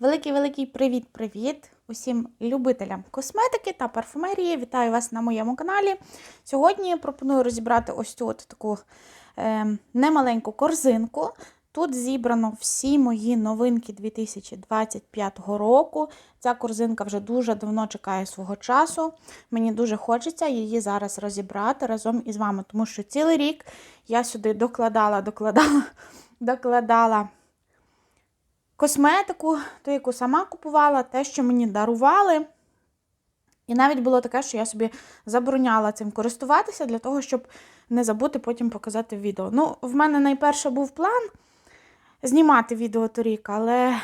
Великий-великий привіт-привіт усім любителям косметики та парфумерії. Вітаю вас на моєму каналі. Сьогодні пропоную розібрати ось цю от таку е, немаленьку корзинку. Тут зібрано всі мої новинки 2025 року. Ця корзинка вже дуже давно чекає свого часу. Мені дуже хочеться її зараз розібрати разом із вами, тому що цілий рік я сюди докладала, докладала, докладала косметику, ту, яку сама купувала, те, що мені дарували. І навіть було таке, що я собі забороняла цим користуватися для того, щоб не забути потім показати відео. Ну, в мене найперше був план знімати відео торік, але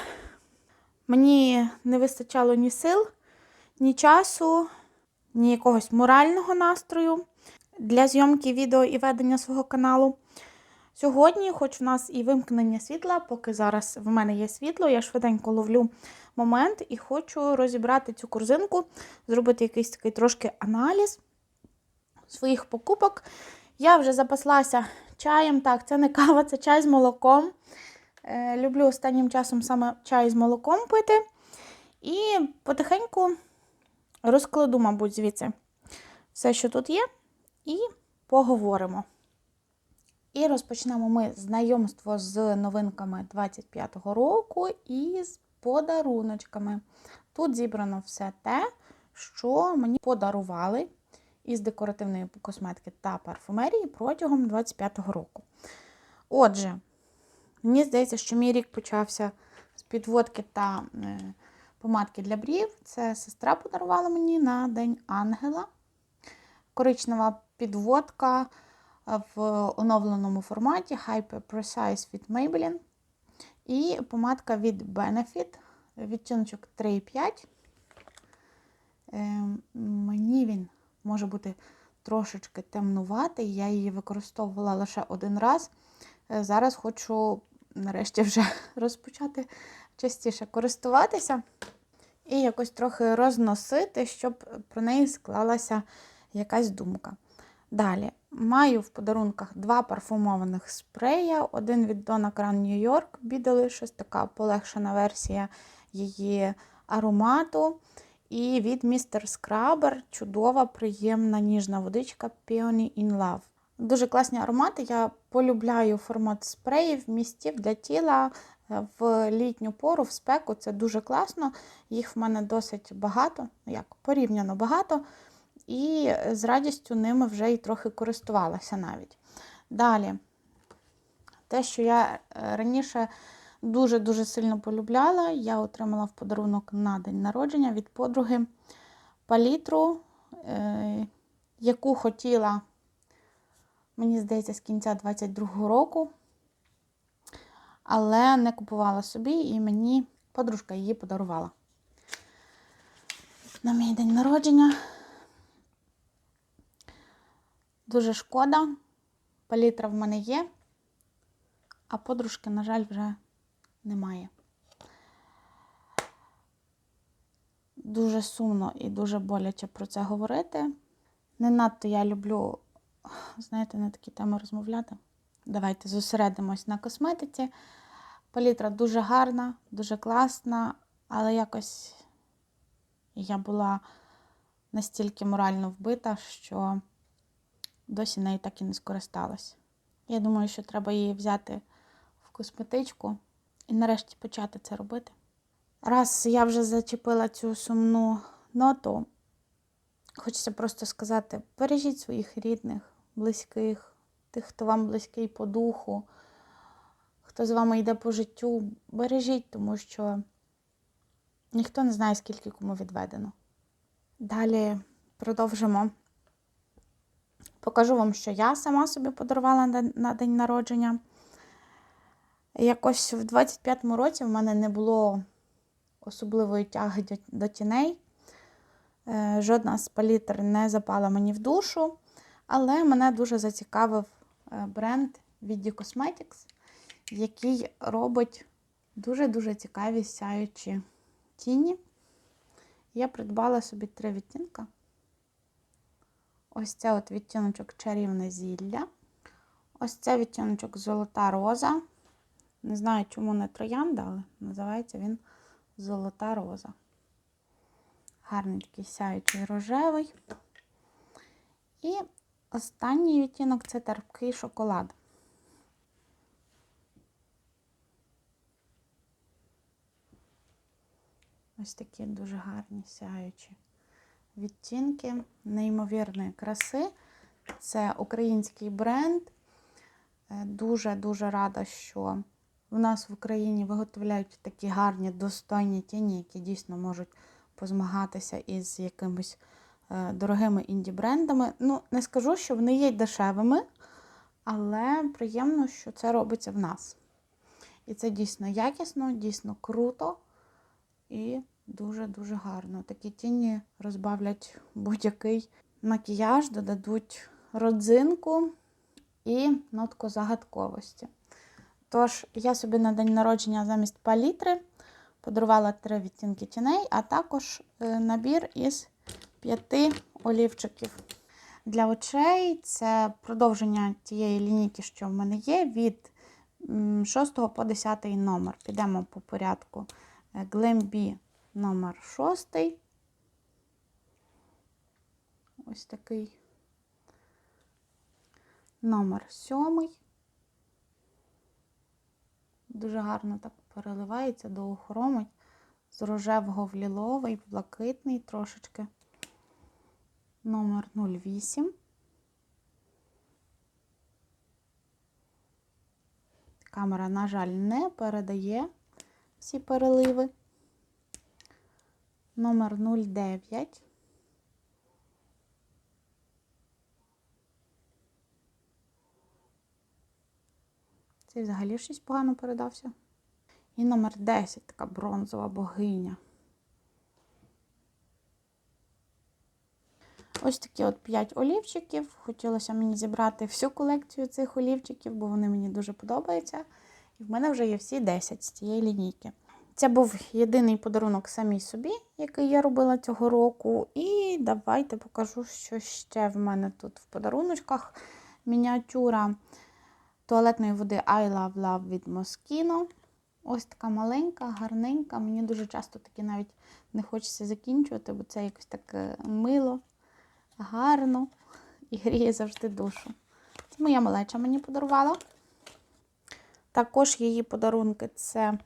мені не вистачало ні сил, ні часу, ні якогось морального настрою для зйомки відео і ведення свого каналу. Сьогодні, хоч у нас і вимкнення світла, поки зараз в мене є світло, я швиденько ловлю момент і хочу розібрати цю корзинку, зробити якийсь такий трошки аналіз своїх покупок. Я вже запаслася чаєм. Так, це не кава, це чай з молоком. Е, люблю останнім часом саме чай з молоком пити. І потихеньку розкладу, мабуть, звідси все, що тут є, і поговоримо. І розпочнемо ми знайомство з новинками 25-го року і з подаруночками. Тут зібрано все те, що мені подарували із декоративної косметики та парфумерії протягом 25-го року. Отже, мені здається, що мій рік почався з підводки та е, помадки для брів. Це сестра подарувала мені на День Ангела. Коричнева підводка в оновленому форматі Hyper Precise від Maybelline. І помадка від Benefit, відтіночок 3,5. Е, мені він може бути трошечки темнуватий. Я її використовувала лише один раз. Е, зараз хочу нарешті вже розпочати частіше користуватися і якось трохи розносити, щоб про неї склалася якась думка. Далі, маю в подарунках два парфумованих спрея. Один від Donna New York Be така полегшена версія її аромату. І від Mr. Scrubber чудова, приємна ніжна водичка Peony in Love. Дуже класні аромати. Я полюбляю формат спреїв, містів для тіла в літню пору, в спеку. Це дуже класно. Їх в мене досить багато, як порівняно багато і з радістю ними вже і трохи користувалася навіть. Далі, те, що я е, раніше дуже-дуже сильно полюбляла, я отримала в подарунок на день народження від подруги палітру, е, яку хотіла, мені здається, з кінця 22-го року, але не купувала собі, і мені подружка її подарувала. На мій день народження. Дуже шкода, палітра в мене є, а подружки, на жаль, вже немає. Дуже сумно і дуже боляче про це говорити. Не надто я люблю, знаєте, на такі теми розмовляти. Давайте зосередимось на косметиці. Палітра дуже гарна, дуже класна, але якось я була настільки морально вбита, що досі нею так і не скористалась. Я думаю, що треба її взяти в косметичку і нарешті почати це робити. Раз я вже зачепила цю сумну ноту, хочеться просто сказати: бережіть своїх рідних, близьких, тих, хто вам близький по духу, хто з вами йде по життю, бережіть, тому що ніхто не знає, скільки кому відведено. Далі продовжимо. Покажу вам, що я сама собі подарувала на день народження. Якось в 25-му році в мене не було особливої тяги до тіней. Е, жодна з палітр не запала мені в душу, але мене дуже зацікавив е, бренд Vidi Cosmetics, який робить дуже-дуже цікаві сяючі тіні. Я придбала собі три відтінка. Ось це от відтіночок чарівне зілля. Ось це відтіночок золота роза. Не знаю, чому не троянда, але називається він золота роза. Гарний сяючий рожевий. І останній відтінок це терпкий шоколад. Ось такі дуже гарні сяючі відтінки неймовірної краси. Це український бренд. Дуже-дуже рада, що в нас в Україні виготовляють такі гарні, достойні тіні, які дійсно можуть позмагатися із якимись е, дорогими інді-брендами. Ну, не скажу, що вони є дешевими, але приємно, що це робиться в нас. І це дійсно якісно, дійсно круто і дуже-дуже гарно. Такі тіні розбавлять будь-який макіяж, додадуть родзинку і нотку загадковості. Тож, я собі на день народження замість палітри подарувала три відтінки тіней, а також е, набір із п'яти олівчиків. Для очей це продовження тієї лінійки, що в мене є, від 6 по 10 номер. Підемо по порядку. Glambi номер 6. Ось такий. Номер 7. Дуже гарно так переливається, доохромить. З рожевого в ліловий, блакитний трошечки. Номер 08. Камера, на жаль, не передає всі переливи. Номер 09. Цей взагалі щось погано передався. І номер 10, така бронзова богиня. Ось такі от 5 олівчиків. Хотілося мені зібрати всю колекцію цих олівчиків, бо вони мені дуже подобаються. І в мене вже є всі 10 з цієї лінійки. Це був єдиний подарунок самій собі, який я робила цього року. І давайте покажу, що ще в мене тут в подаруночках. Мініатюра туалетної води I Love Love від Moschino. Ось така маленька, гарненька. Мені дуже часто таки навіть не хочеться закінчувати, бо це якось так е, мило, гарно і гріє завжди душу. Це моя малеча мені подарувала. Також її подарунки це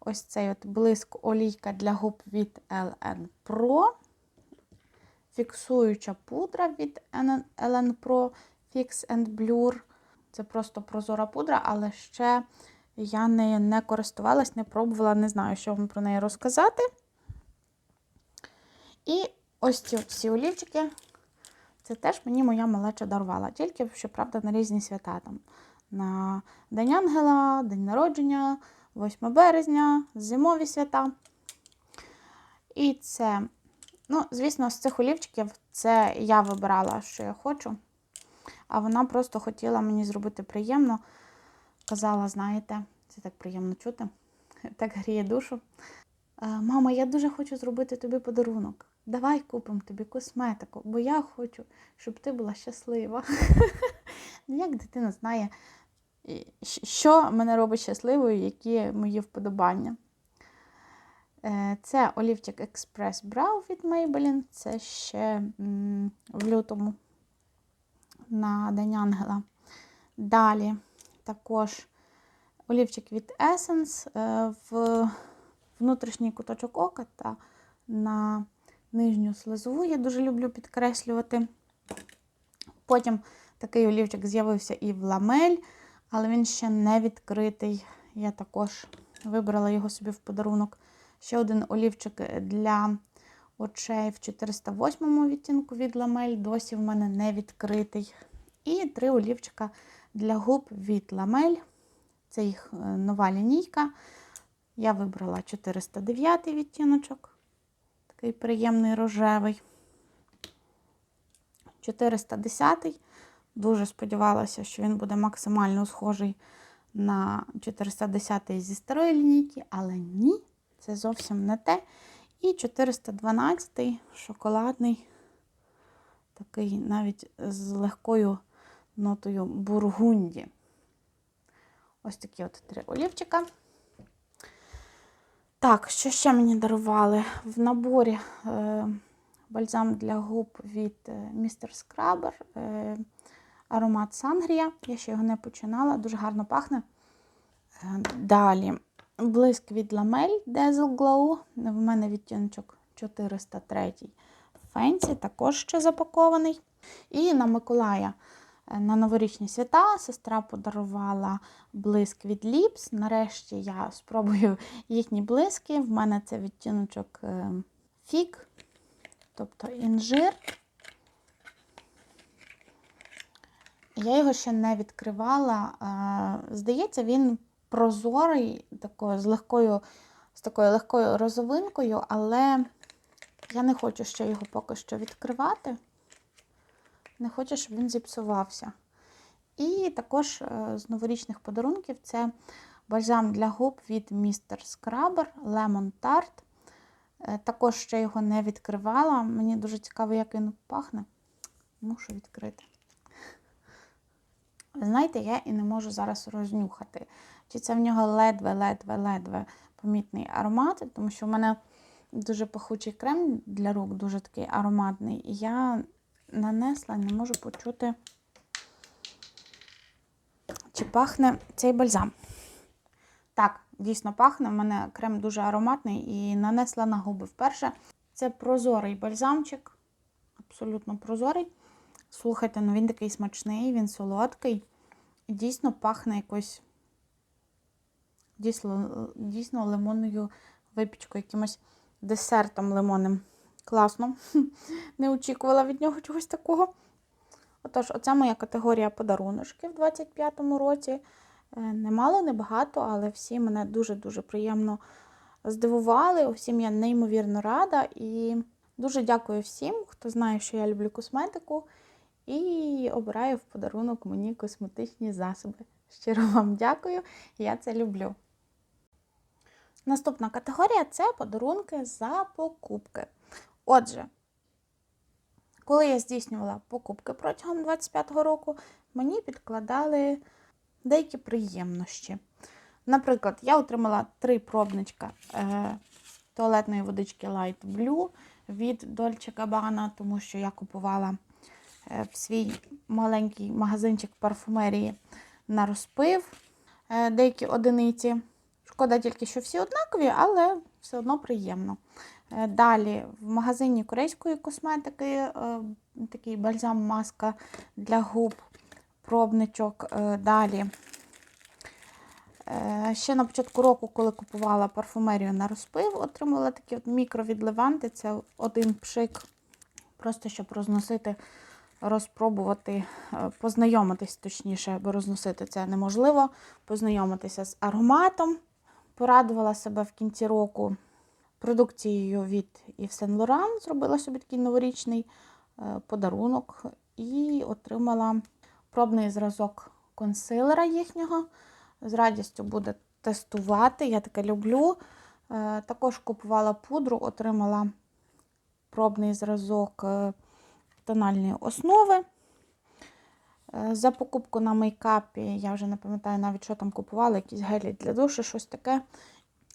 ось цей от блиск олійка для губ від LN Pro. Фіксуюча пудра від LN Pro Fix and Blur. Це просто прозора пудра, але ще я нею не користувалась, не пробувала, не знаю, що вам про неї розказати. І ось ці всі олівчики, це теж мені моя малеча дарувала. Тільки, щоправда, на різні свята. Там, На День Ангела, День народження, 8 березня, зимові свята. І це, ну, звісно, з цих олівчиків це я вибирала, що я хочу. А вона просто хотіла мені зробити приємно. Казала, знаєте, це так приємно чути, так гріє душу. «Е, Мама, я дуже хочу зробити тобі подарунок. Давай купимо тобі косметику, бо я хочу, щоб ти була щаслива. Ну, Як дитина знає, що мене робить щасливою, які мої вподобання. Е, Це олівчик Express Brow від Maybelline. Це ще в лютому на День Ангела. Далі також олівчик від Essence е, в внутрішній куточок ока та на нижню слизову. Я дуже люблю підкреслювати. Потім такий олівчик з'явився і в ламель, але він ще не відкритий. Я також вибрала його собі в подарунок. Ще один олівчик для очей в 408 відтінку від ламель, досі в мене не відкритий. І три олівчика для губ від ламель. Це їх е, нова лінійка. Я вибрала 409 відтіночок, такий приємний рожевий. 410 Дуже сподівалася, що він буде максимально схожий на 410 зі старої лінійки, але ні, це зовсім не те. І 412 шоколадний, такий навіть з легкою нотою бургунді. Ось такі от три олівчика. Так, що ще мені дарували? В наборі е, бальзам для губ від Містер Скрабер. Е, аромат Сангрія. Я ще його не починала, дуже гарно пахне. Е, Далі блиск від Ламель Dazzle Glow. В мене відтіночок 403 Фенсі, також ще запакований. І на Миколая е, на новорічні свята сестра подарувала блиск від Lips. Нарешті я спробую їхні блиски. В мене це відтіночок е, фік, тобто інжир. Я його ще не відкривала. Здається, він прозорий, такою, з, легкою, з такою легкою розовинкою, але я не хочу ще його поки що відкривати. Не хочу, щоб він зіпсувався. І також е, з новорічних подарунків це бальзам для губ від Mr. Scrubber Lemon Tart. Також ще його не відкривала. Мені дуже цікаво, як він пахне. Мушу відкрити. Знаєте, я і не можу зараз рознюхати. Чи це в нього ледве-ледве-ледве помітний аромат, тому що в мене дуже пахучий крем для рук, дуже такий ароматний. І я нанесла, не можу почути, чи пахне цей бальзам. Так, дійсно пахне. У мене крем дуже ароматний і нанесла на губи вперше. Це прозорий бальзамчик, абсолютно прозорий. Слухайте, ну він такий смачний, він солодкий. Дійсно пахне якось дійсно, дійсно лимонною випічкою, якимось десертом лимонним. Класно. Не очікувала від нього чогось такого. Отож, оця моя категорія подаруночки в 25-му році. Е, Немало, небагато, але всі мене дуже-дуже приємно здивували. Усім я неймовірно рада. І дуже дякую всім, хто знає, що я люблю косметику. І обираю в подарунок мені косметичні засоби. Щиро вам дякую, я це люблю. Наступна категорія це подарунки за покупки. Отже, коли я здійснювала покупки протягом 25-го року, мені підкладали деякі приємності. Наприклад, я отримала три пробничка е, туалетної водички Light Blue від Dolce Gabbana, тому що я купувала в свій маленький магазинчик парфумерії на розпив е, деякі одиниці. Шкода тільки, що всі однакові, але все одно приємно. Е, Далі в магазині корейської косметики е, такий бальзам-маска для губ, пробничок. Е, Далі. Е, Ще на початку року, коли купувала парфумерію на розпив, отримала такі от мікровідлеванти. Це один пшик, просто щоб розносити, розпробувати, е, познайомитись точніше, бо розносити це неможливо, познайомитися з ароматом. Порадувала себе в кінці року продукцією від Yves Saint Laurent, зробила собі такий новорічний е, подарунок і отримала пробний зразок консилера їхнього. З радістю буде тестувати, я таке люблю. Е, Також купувала пудру, отримала пробний зразок тональної основи. Е, За покупку на мейкапі, я вже не пам'ятаю навіть, що там купувала, якісь гелі для душу, щось таке.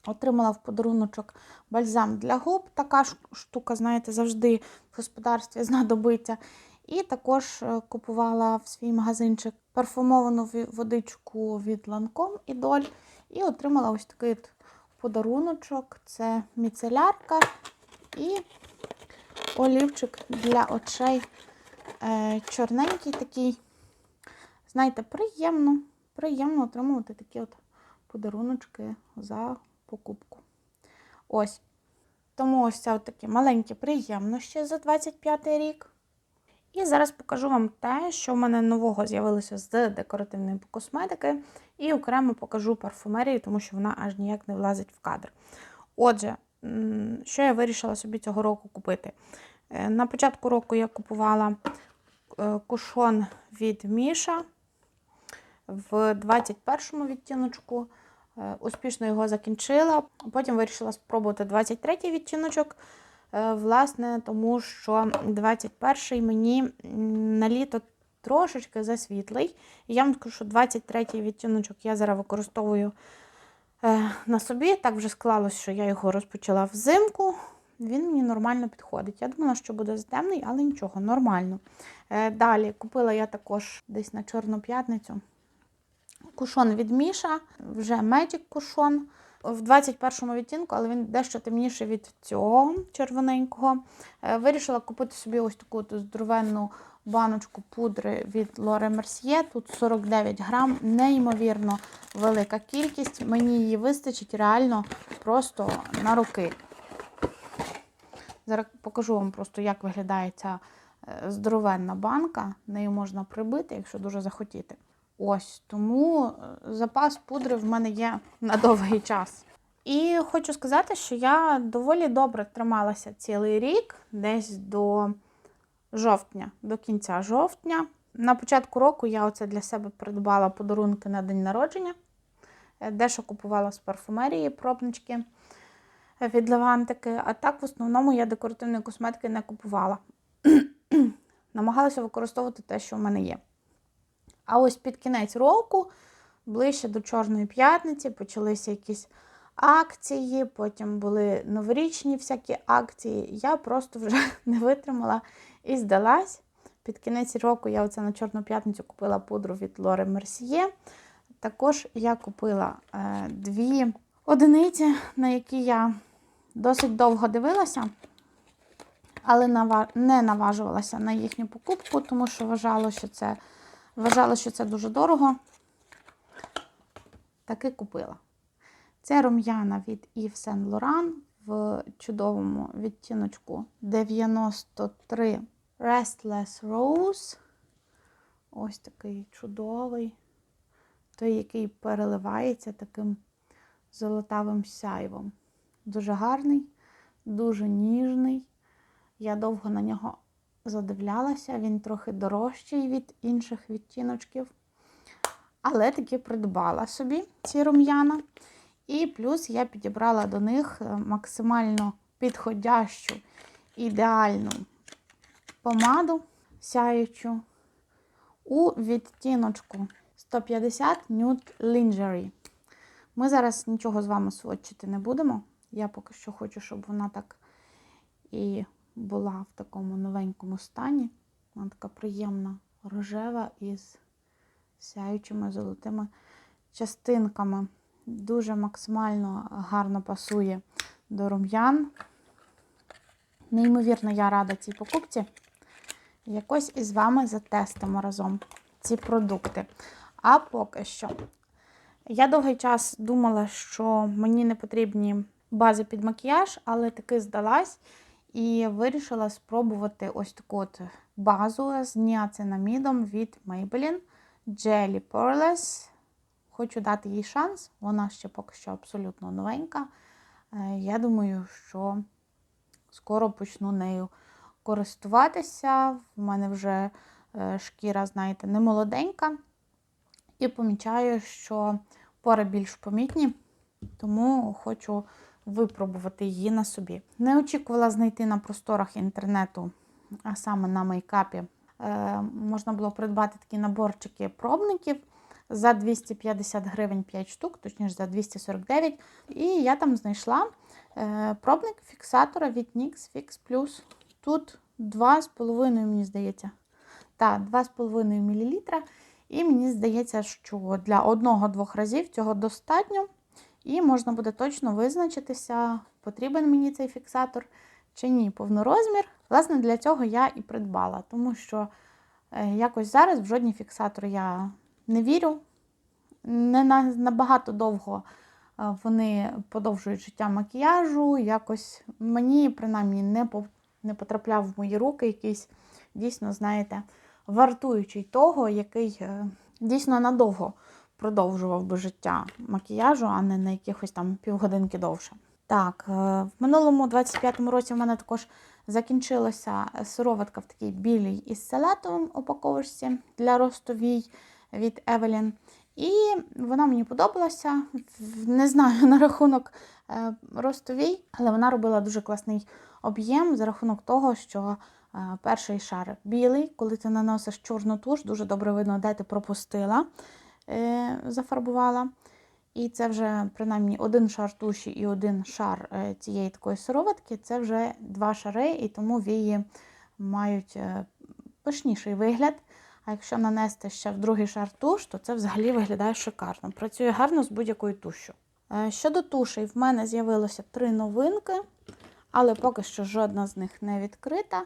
Отримала в подаруночок бальзам для губ. Така штука, знаєте, завжди в господарстві знадобиться. І також е, купувала в свій магазинчик парфумовану водичку від Lancome і Dolь. І отримала ось такий подаруночок. Це міцелярка і олівчик для очей. Е, Чорненький такий. Знаєте, приємно, приємно отримувати такі от подаруночки за покупку. Ось. Тому ось це от такі маленькі приємності за 25 рік. І зараз покажу вам те, що в мене нового з'явилося з декоративної косметики. І окремо покажу парфумерію, тому що вона аж ніяк не влазить в кадр. Отже, що я вирішила собі цього року купити? Е, На початку року я купувала е, кушон від Міша в 21 відтіночку. Е, Успішно його закінчила. Потім вирішила спробувати 23-й відтіночок. Власне, тому що 21-й мені на літо трошечки засвітлий. Я вам скажу, що 23-й відтіночок я зараз використовую на собі. Так вже склалось, що я його розпочала взимку. Він мені нормально підходить. Я думала, що буде затемний, але нічого, нормально. Е, далі купила я також десь на Чорну п'ятницю кушон від Міша, вже Magic кушон в 21 відтінку, але він дещо темніший від цього червоненького. Е, Вирішила купити собі ось таку здоровенну баночку пудри від Lore Mercier. Тут 49 грам, неймовірно велика кількість. Мені її вистачить реально просто на руки. Зараз покажу вам просто, як виглядає ця е, здоровенна банка. Нею можна прибити, якщо дуже захотіти. Ось тому е, запас пудри в мене є на довгий час. І хочу сказати, що я доволі добре трималася цілий рік, десь до жовтня, до кінця жовтня. На початку року я оце для себе придбала подарунки на день народження. Е, Дещо купувала з парфумерії пробнички е, від Левантики. А так, в основному, я декоративної косметики не купувала. Намагалася використовувати те, що в мене є. А ось під кінець року, ближче до Чорної п'ятниці, почалися якісь акції, потім були новорічні всякі акції. Я просто вже не витримала і здалась. Під кінець року я оце на Чорну п'ятницю купила пудру від Lore Mercier. Також я купила е, дві одиниці, на які я досить довго дивилася, але не наважувалася на їхню покупку, тому що вважала, що це, вважала, що це дуже дорого. Таки купила. Це рум'яна від Yves Saint Laurent в чудовому відтіночку 93 Restless Rose. Ось такий чудовий. Той, який переливається таким золотавим сяйвом. Дуже гарний, дуже ніжний. Я довго на нього задивлялася, він трохи дорожчий від інших відтіночків. Але таки придбала собі ці рум'яна. І плюс я підібрала до них е, максимально підходящу, ідеальну помаду сяючу у відтіночку 150 Nude Lingerie. Ми зараз нічого з вами сводчити не будемо. Я поки що хочу, щоб вона так і була в такому новенькому стані. Вона така приємна рожева із сяючими золотими частинками. Дуже максимально гарно пасує до рум'ян. Неймовірно, я рада цій покупці. Якось із вами затестимо разом ці продукти. А поки що. Я довгий час думала, що мені не потрібні бази під макіяж, але таки здалась і вирішила спробувати ось таку от базу з ніацинамідом від Maybelline Jelly Poreless. Хочу дати їй шанс, вона ще поки що абсолютно новенька. Е, Я думаю, що скоро почну нею користуватися. В мене вже е, шкіра, знаєте, не молоденька. І помічаю, що пори більш помітні, тому хочу випробувати її на собі. Не очікувала знайти на просторах інтернету, а саме на мейкапі. Е, можна було придбати такі наборчики пробників за 250 гривень 5 штук, точніше за 249. І я там знайшла е, пробник фіксатора від NYX Fix Plus. Тут 2,5, мені здається. Так, 2,5 мл. І мені здається, що для одного-двох разів цього достатньо. І можна буде точно визначитися, потрібен мені цей фіксатор чи ні, повнорозмір. Власне, для цього я і придбала, тому що е, якось зараз в жодні фіксатори я не вірю. Не набагато довго е, вони подовжують життя макіяжу. Якось мені, принаймні, не, не потрапляв в мої руки якийсь дійсно, знаєте, вартуючий того, який е, дійсно надовго продовжував би життя макіяжу, а не на якихось там півгодинки довше. Так, е, в минулому 25-му році в мене також закінчилася сироватка в такій білій із салатовим упаковочці для ростовій від Evelyn. І вона мені подобалася. Не знаю на рахунок е, ростовій, але вона робила дуже класний об'єм за рахунок того, що е, перший шар білий, коли ти наносиш чорну туш, дуже добре видно, де ти пропустила, е, зафарбувала. І це вже принаймні один шар туші і один шар цієї такої сироватки. Це вже два шари, і тому вії мають пишніший вигляд. А якщо нанести ще в другий шар туш, то це взагалі виглядає шикарно. Працює гарно з будь-якою тушю. Е, Щодо тушей, в мене з'явилося три новинки, але поки що жодна з них не відкрита.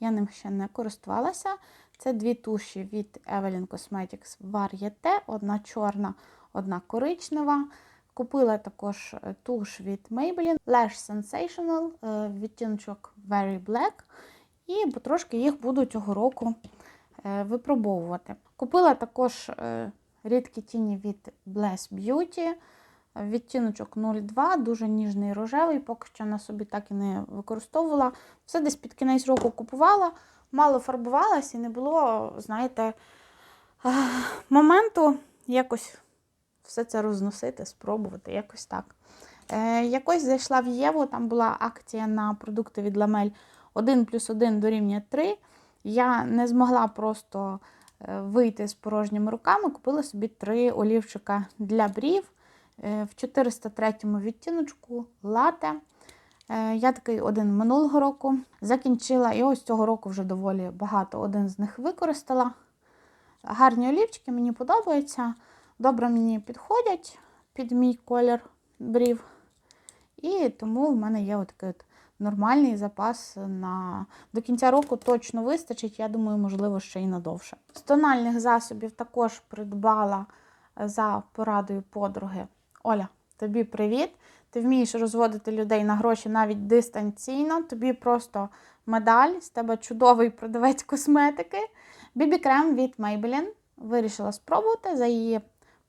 Я ним ще не користувалася. Це дві туші від Evelyn Cosmetics Varieté, одна чорна, одна коричнева. Купила також е, туш від Maybelline Lash Sensational, е, відтіночок Very Black. І потрошки їх буду цього року випробовувати. Купила також е, рідкі тіні від Bless Beauty. Відтіночок 02, дуже ніжний рожевий, поки що на собі так і не використовувала. Все десь під кінець року купувала, мало фарбувалась і не було, знаєте, е, моменту якось все це розносити, спробувати, якось так. Е, якось зайшла в Єву, там була акція на продукти від Ламель 1 плюс 1 дорівнює 3. Я не змогла просто е, вийти з порожніми руками, купила собі три олівчика для брів е, в 403 відтіночку лате. Е, Я такий один минулого року закінчила, і ось цього року вже доволі багато один з них використала. Гарні олівчики, мені подобаються, добре мені підходять під мій колір брів. І тому в мене є отакий от нормальний запас на до кінця року точно вистачить. Я думаю, можливо, ще й надовше. З тональних засобів також придбала за порадою подруги. Оля, тобі привіт! Ти вмієш розводити людей на гроші навіть дистанційно. Тобі просто медаль, з тебе чудовий продавець косметики. Бібі-крем від Maybelline. Вирішила спробувати за її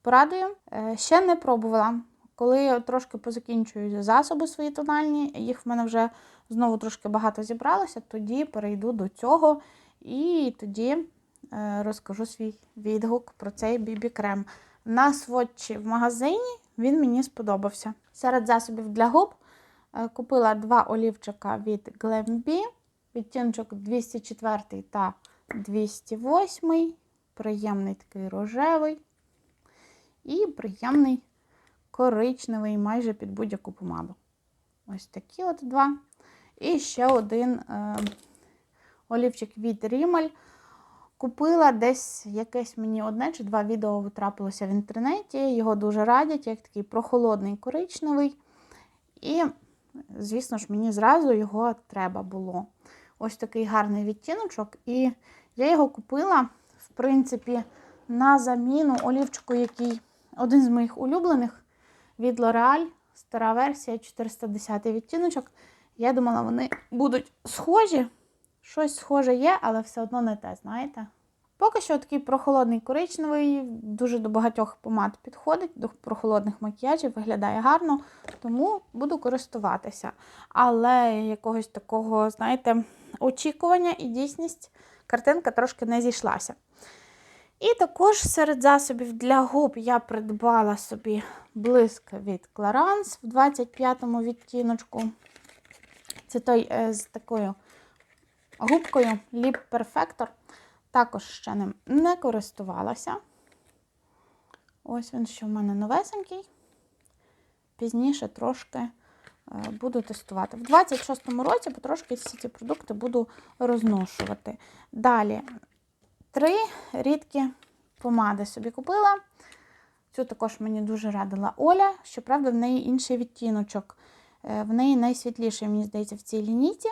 порадою. Е, Ще не пробувала. Коли я трошки позакінчую засоби свої тональні, їх в мене вже знову трошки багато зібралося, тоді перейду до цього і тоді е, розкажу свій відгук про цей бібі-крем. На сводчі в магазині він мені сподобався. Серед засобів для губ е, купила два олівчика від Glambi, відтіночок 204 та 208, приємний такий рожевий і приємний коричневий майже під будь-яку помаду. Ось такі от два. І ще один е, олівчик від Rimmel. Купила десь якесь мені одне чи два відео витрапилося в інтернеті. Його дуже радять, як такий прохолодний коричневий. І, звісно ж, мені зразу його треба було. Ось такий гарний відтіночок. І я його купила, в принципі, на заміну олівчику, який один з моїх улюблених від L'Oreal, стара версія 410 відтіночок. Я думала, вони будуть схожі. Щось схоже є, але все одно не те, знаєте. Поки що такий прохолодний коричневий, дуже до багатьох помад підходить, до прохолодних макіяжів, виглядає гарно, тому буду користуватися. Але якогось такого, знаєте, очікування і дійсність картинка трошки не зійшлася. І також серед засобів для губ я придбала собі блиск від Clarins в 25-му відтіночку. Це той е, з такою губкою Lip Perfector. Також ще ним не користувалася. Ось він, що в мене новесенький. Пізніше трошки е, буду тестувати. В 26-му році потрошки всі ці продукти буду розношувати. Далі три рідкі помади собі купила. Цю також мені дуже радила Оля. Щоправда, в неї інший відтіночок. Е, В неї найсвітліший, мені здається, в цій лінійці,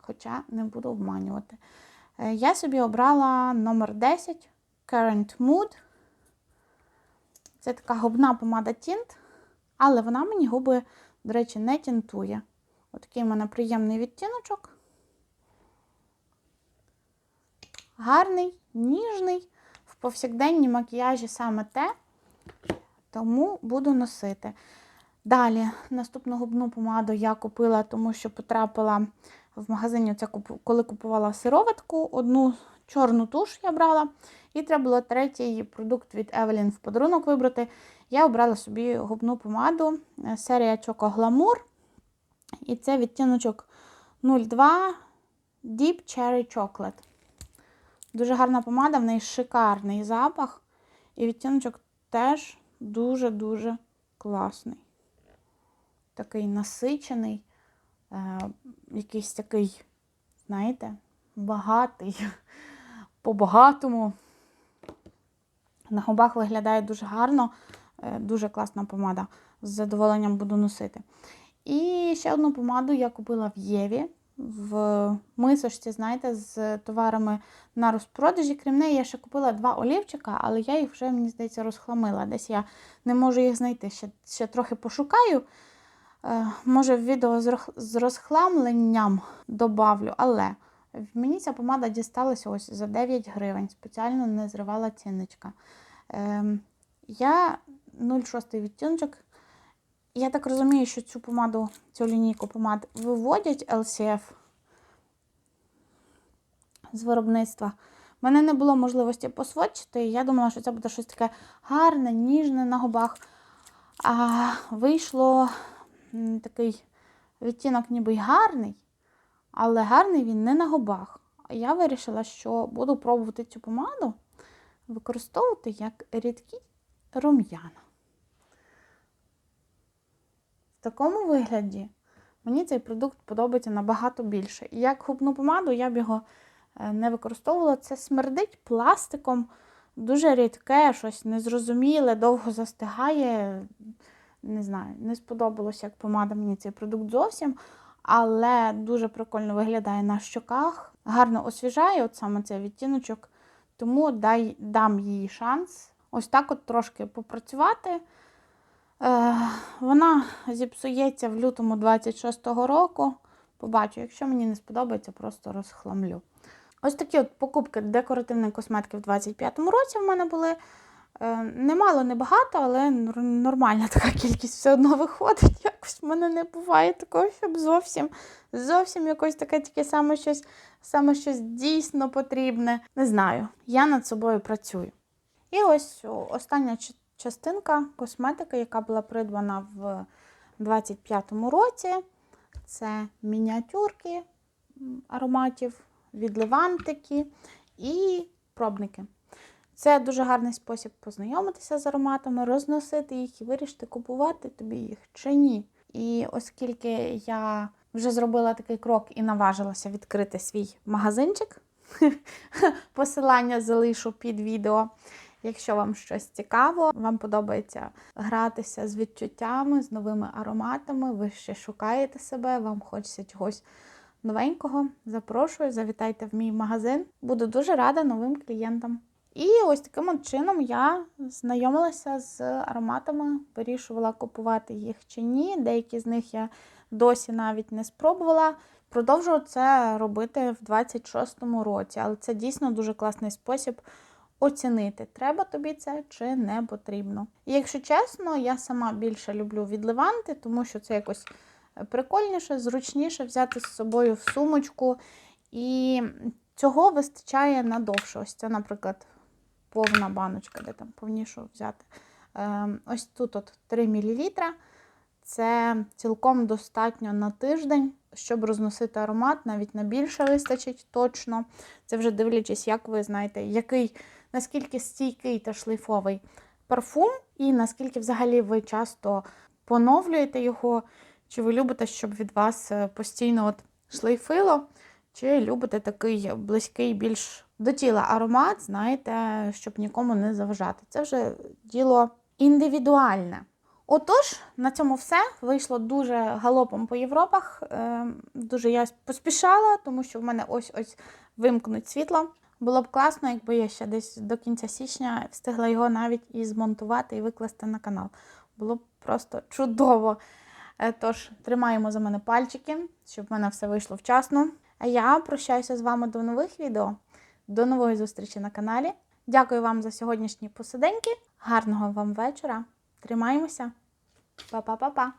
хоча не буду обманювати. Е, Я собі обрала номер 10 Current Mood. Це така губна помада тінт, але вона мені губи, до речі, не тінтує. Отакий в мене приємний відтіночок. Гарний, ніжний, в повсякденній макіяжі саме те, тому буду носити. Далі, наступну губну помаду я купила, тому що потрапила в магазині, коли купувала сироватку, одну чорну туш я брала, і треба було третій продукт від Evelyn в подарунок вибрати. Я обрала собі губну помаду е, серія Choco Glamour. І це відтіночок 02 Deep Cherry Chocolate. Дуже гарна помада, в неї шикарний запах. І відтіночок теж дуже-дуже класний. Такий насичений, е, якийсь такий, знаєте, багатий, по-багатому. На губах виглядає дуже гарно, е, дуже класна помада. З задоволенням буду носити. І ще одну помаду я купила в Єві в мисочці, знаєте, з товарами на розпродажі. Крім неї, я ще купила два олівчика, але я їх вже, мені здається, розхламила. Десь я не можу їх знайти. Ще, ще трохи пошукаю. Е, може, в відео з розхламленням добавлю, але мені ця помада дісталася ось за 9 гривень. Спеціально не зривала цінничка. Ем, я 0,6 відтіночок. Я так розумію, що цю помаду, цю лінійку помад виводять LCF з виробництва. У мене не було можливості посводчити, я думала, що це буде щось таке гарне, ніжне на губах. А вийшло такий відтінок ніби й гарний, але гарний він не на губах. Я вирішила, що буду пробувати цю помаду використовувати як рідкі рум'яна. В такому вигляді мені цей продукт подобається набагато більше. І як губну помаду я б його е, не використовувала. Це смердить пластиком, дуже рідке, щось незрозуміле, довго застигає. Не знаю, не сподобалося, як помада мені цей продукт зовсім. Але дуже прикольно виглядає на щоках, гарно освіжає от саме цей відтіночок, тому дай, дам їй шанс. Ось так от трошки попрацювати. Е, вона зіпсується в лютому 26-го року. Побачу, якщо мені не сподобається, просто розхламлю. Ось такі от покупки декоративної косметики в 25-му році в мене були. Е, Немало, не багато, але нормальна така кількість все одно виходить. Якось в мене не буває такого, щоб зовсім, зовсім якось таке тільки саме щось, саме щось дійсно потрібне. Не знаю. Я над собою працюю. І ось остання частинка косметики, яка була придбана в 25-му році. Це мініатюрки ароматів від Левантики і пробники. Це дуже гарний спосіб познайомитися з ароматами, розносити їх і вирішити, купувати тобі їх чи ні. І оскільки я вже зробила такий крок і наважилася відкрити свій магазинчик, посилання залишу під відео. Якщо вам щось цікаво, вам подобається гратися з відчуттями, з новими ароматами, ви ще шукаєте себе, вам хочеться чогось новенького, запрошую, завітайте в мій магазин. Буду дуже рада новим клієнтам. І ось таким чином я знайомилася з ароматами, вирішувала купувати їх чи ні. Деякі з них я досі навіть не спробувала. Продовжую це робити в 26-му році, але це дійсно дуже класний спосіб оцінити, треба тобі це чи не потрібно. І якщо чесно, я сама більше люблю відливанти, тому що це якось прикольніше, зручніше взяти з собою в сумочку. І цього вистачає надовше. Ось це, наприклад, повна баночка, де там повнішу взяти. Ем, Ось тут от 3 мл. Це цілком достатньо на тиждень, щоб розносити аромат, навіть на більше вистачить точно. Це вже дивлячись, як ви знаєте, який, наскільки стійкий та шлейфовий парфум, і наскільки взагалі ви часто поновлюєте його, чи ви любите, щоб від вас е, постійно от шлейфило, чи любите такий близький, більш до тіла аромат, знаєте, щоб нікому не заважати. Це вже діло індивідуальне. Отож, на цьому все. Вийшло дуже галопом по Європах. Е, Дуже я поспішала, тому що в мене ось-ось вимкнуть світло. Було б класно, якби я ще десь до кінця січня встигла його навіть і змонтувати і викласти на канал. Було б просто чудово. Е, Тож, тримаємо за мене пальчики, щоб в мене все вийшло вчасно. А я прощаюся з вами до нових відео. До нової зустрічі на каналі. Дякую вам за сьогоднішні посиденьки. Гарного вам вечора. Тримаємося. Па-па-па-па.